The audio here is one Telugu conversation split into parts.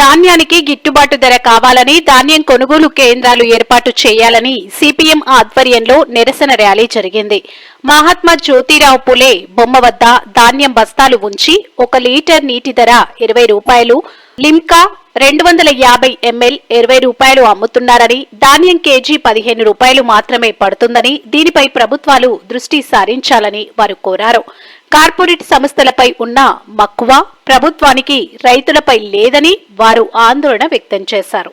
ధాన్యానికి గిట్టుబాటు ధర కావాలని ధాన్యం కొనుగోలు కేంద్రాలు ఏర్పాటు చేయాలని సిపిఎం ఆధ్వర్యంలో నిరసన ర్యాలీ జరిగింది. మహాత్మా జ్యోతిరావు పులే బొమ్మ వద్ద ధాన్యం బస్తాలు ఉంచి ఒక లీటర్ నీటి ధర ఇరవై రూపాయలు లిమ్కా రెండు వందల యాభై ఎంఎల్ ఇరవై రూపాయలు అమ్ముతున్నారని ధాన్యం కేజీ పదిహేను రూపాయలు మాత్రమే పడుతుందని దీనిపై ప్రభుత్వాలు దృష్టి సారించాలని వారు కోరారు. కార్పొరేట్ సంస్థలపై ఉన్న మక్కువ ప్రభుత్వానికి రైతులపై లేదని వారు ఆందోళన వ్యక్తం చేశారు.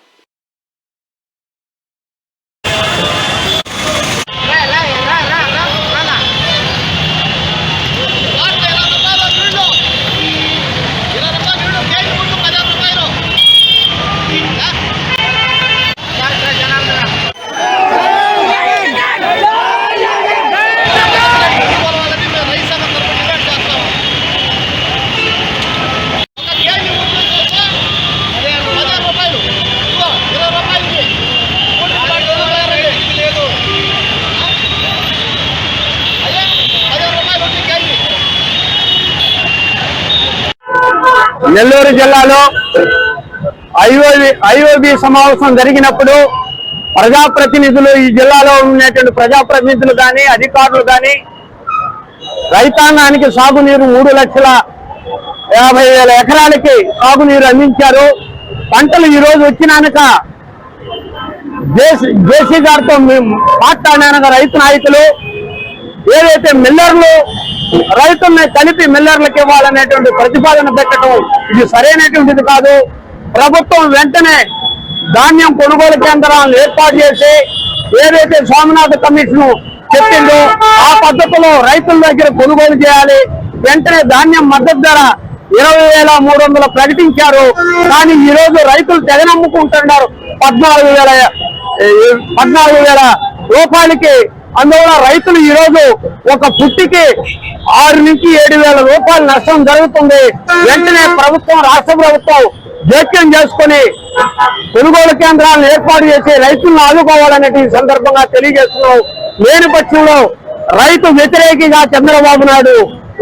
నెల్లూరు జిల్లాలో ఐఓబి ఐఓబి సమావేశం జరిగినప్పుడు ప్రజాప్రతినిధులు ఈ జిల్లాలో ఉన్నటువంటి ప్రజాప్రతినిధులు కానీ అధికారులు కానీ రైతాంగానికి సాగునీరు మూడు లక్షల యాభై వేల ఎకరాలకి సాగునీరు అందించారు. పంటలు ఈ రోజు వచ్చినాక జేసీ జేసీ గారితో మేము మాట్లాడినాక రైతు నాయకులు ఏదైతే మిల్లర్లు రైతుల్ని కలిపి మిల్లర్లకు ఇవ్వాలనేటువంటి ప్రతిపాదన పెట్టడం ఇది సరైనటువంటిది కాదు. ప్రభుత్వం వెంటనే ధాన్యం కొనుగోలు కేంద్రాలను ఏర్పాటు చేసి ఏదైతే స్వామినాథ కమిషన్ చెప్పిందో ఆ పద్ధతిలో రైతుల దగ్గర కొనుగోలు చేయాలి. వెంటనే ధాన్యం మద్దతు ధర ఇరవై వేల మూడు వందలు ప్రకటించారు. కానీ ఈ రోజు రైతులు తెగనమ్ముకుంటున్నారు పద్నాలుగు వేల పద్నాలుగు వేల రూపాయలకి అందువల్ల రైతులు ఈ రోజు ఒక పుట్టికి ఆరు నుంచి ఏడు వేల రూపాయలు నష్టం జరుగుతుంది. వెంటనే ప్రభుత్వం రాష్ట్ర ప్రభుత్వం జోక్యం చేసుకుని కొనుగోలు కేంద్రాలను ఏర్పాటు చేసి రైతులను ఆదుకోవాలనే ఈ సందర్భంగా తెలియజేస్తున్నాం. లేని పక్షంలో రైతు వ్యతిరేకిగా చంద్రబాబు నాయుడు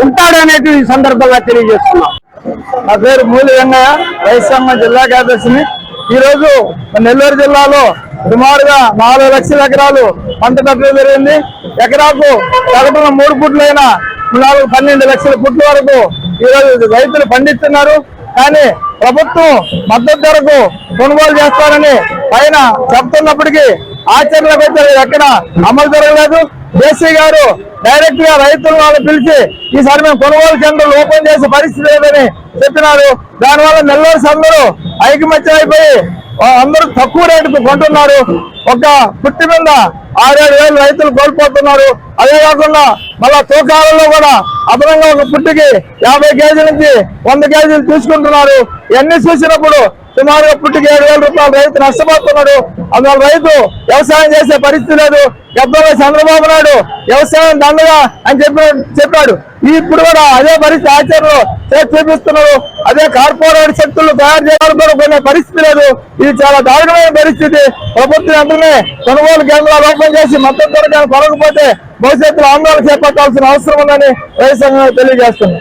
ఉంటాడనేది ఈ సందర్భంగా తెలియజేస్తున్నాం. నా పేరు మూలి వెంగయ్య రైతు సంఘం జిల్లా కార్యదర్శిని. ఈ రోజు నెల్లూరు జిల్లాలో సుమారుగా నాలుగు లక్షల ఎకరాలు పంట పెట్టడం జరిగింది. ఎకరాకు సగటున మూడు పుట్లైన నాలుగు పన్నెండు లక్షల పుట్ల వరకు ఈ రోజు రైతులు పండిస్తున్నారు. కానీ ప్రభుత్వం మద్దతు ధరకు కొనుగోలు చేస్తారని పైన చెప్తున్నప్పటికీ ఆచరణకు వచ్చే ఎక్కడ అమలు జరగలేదు. జేసీ గారు డైరెక్ట్గా రైతులను వాళ్ళు పిలిచి ఈసారి మేము కొనుగోలు కేంద్రాలు ఓపెన్ చేసే పరిస్థితి లేదని చెప్పినారు. దానివల్ల నెల్లూరు సందరూ ఐకమత్యం అయిపోయి అందరూ తక్కువ రేటుకు కొంటున్నారు. ఒక పుట్టి మీద ఆరేడు వేలు రైతులు కోల్పోతున్నారు. అదే కాకుండా మళ్ళా తూకాలలో కూడా అదనంగా ఒక పుట్టికి యాభై కేజీల నుంచి వంద కేజీలు తీసుకుంటున్నారు. ఇవన్నీ చూసినప్పుడు సుమారుగా పుట్టికి ఏడు వేల రూపాయలు రైతు నష్టపోతున్నాడు. అందువల్ల రైతు వ్యవసాయం చేసే పరిస్థితి లేదు. గతంలో చంద్రబాబు నాయుడు వ్యవసాయం దండగా అని చెప్పి చెప్పాడు. ఇప్పుడు కూడా అదే పరిస్థితి ఆచరణలో చూపిస్తున్నారు? అదే కార్పొరేట్ శక్తులు తయారు చేయాలని కూడా పరిస్థితి లేదు. ఇది చాలా దారుణమైన పరిస్థితి. ప్రభుత్వం వెంటనే కొనుగోలు కేంద్రాలు ఓపెన్ చేసి మద్దతు ధర కొనకపోతే భవిష్యత్తులో ఆందోళన చేపట్టాల్సిన అవసరం ఉందని రైతు సంఘం తెలియజేస్తుంది.